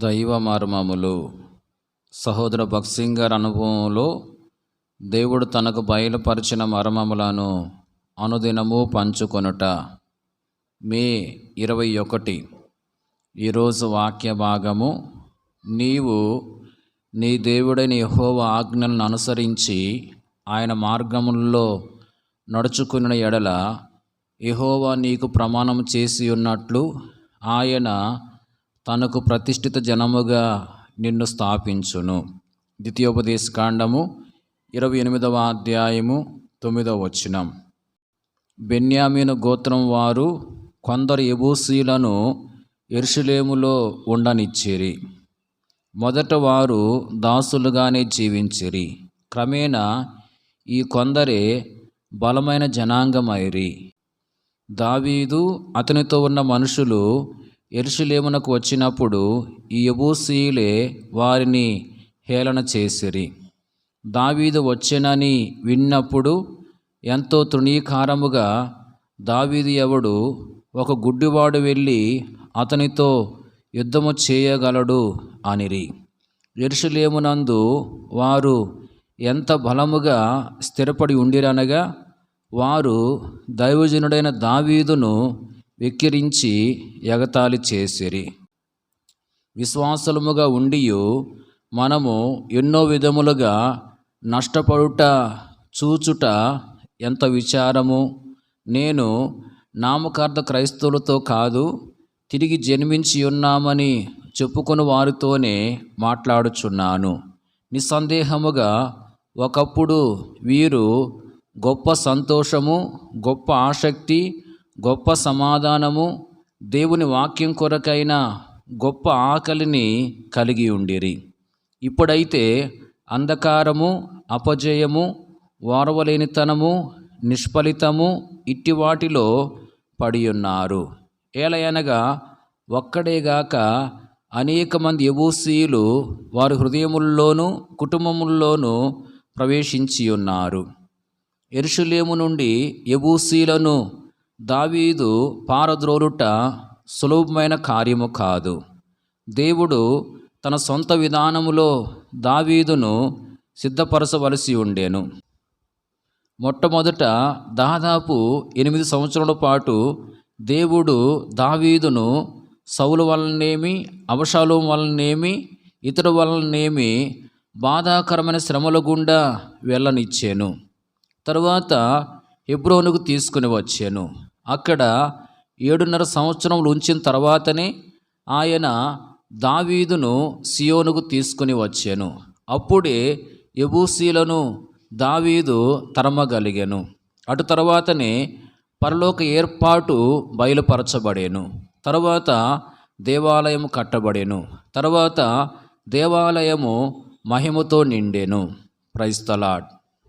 దైవ మర్మములు సహోదర భక్సింగ్ గారి అనుభవంలో దేవుడు తనకు బయలుపరిచిన మర్మములను అనుదినము పంచుకొనుట. మే ఇరవై ఒకటి. ఈరోజు వాక్య భాగము. నీవు నీ దేవుడైన యహోవ ఆజ్ఞలను అనుసరించి ఆయన మార్గముల్లో నడుచుకున్న ఎడల యహోవా నీకు ప్రమాణం చేసి ఉన్నట్లు ఆయన తనకు ప్రతిష్ఠిత జనముగా నిన్ను స్థాపించును. ద్వితీయోపదేశ కాండము ఇరవై ఎనిమిదవ అధ్యాయము తొమ్మిదవ వచనం. బెన్యామీను గోత్రం వారు కొందరు ఎబూసీలను ఎరుషులేములో ఉండనిచ్చిరి. మొదట వారు దాసులుగానే జీవించిరి. క్రమేణా ఈ కొందరే బలమైన జనాంగమైరి దావీదు అతనితో ఉన్న మనుషులు ఎరుషులేమునకు వచ్చినప్పుడు ఈ యబూసీయులే వారిని హేళన చేసిరి. దావీదు వచ్చెనని విన్నప్పుడు ఎంతో తృణీకారముగా దావీదు ఎవడు ఒక గుడ్డివాడు వెళ్ళి అతనితో యుద్ధము చేయగలడు అనిరి. ఎరుషులేమునందు వారు ఎంత బలముగా స్థిరపడి ఉండిరనగా వారు దైవజనుడైన దావీదును వెక్కిరించి ఎగతాళి చేసిరి. విశ్వాసముగా ఉండియు మనము ఎన్నో విధములుగా నష్టపడుట చూచుట ఎంత విచారము? నేను నామకార్థ క్రైస్తవులతో కాదు తిరిగి జన్మించి ఉన్నామని చెప్పుకొని వారితోనే మాట్లాడుచున్నాను. నిస్సందేహముగా ఒకప్పుడు వీరు గొప్ప సంతోషము గొప్ప ఆసక్తి గొప్ప సమాధానము దేవుని వాక్యం కొరకైన గొప్ప ఆకలిని కలిగి ఉండిరి. ఇప్పుడైతే అంధకారము అపజయము ఓర్వలేనితనము నిష్ఫలితము ఇట్టి వాటిలో పడి ఉన్నారు. ఏలయనగా ఒక్కడేగాక అనేక మంది యబూసీయులు వారి హృదయముల్లోనూ కుటుంబముల్లోనూ ప్రవేశించి ఉన్నారు. ఎరుషులేము నుండి యబూసీలను దావీదు పారద్రోలుట సులభమైన కార్యము కాదు. దేవుడు తన సొంత విధానములో దావీదును సిద్ధపరచవలసి ఉండేను. మొట్టమొదట దాదాపు ఎనిమిది సంవత్సరాల పాటు దేవుడు దావీదును సౌలు వలనేమి అవశాలం వలనేమి ఇతర వలనేమి బాధాకరమైన శ్రమల గుండా వెళ్ళనిచ్చాను. తరువాత హెబ్రోనుకు తీసుకుని వచ్చాను. అక్కడ ఏడున్నర సంవత్సరములు ఉంచిన తర్వాతనే ఆయన దావీదును సియోనుకు తీసుకుని వచ్చాను. అప్పుడే ఎబూసీలను దావీదు తరమగలిగాను. అటు తర్వాతనే పరలోక ఏర్పాటు బయలుపరచబడేను. తర్వాత దేవాలయము కట్టబడేను. తర్వాత దేవాలయము మహిమతో నిండెను. ప్రైస్తలాడ్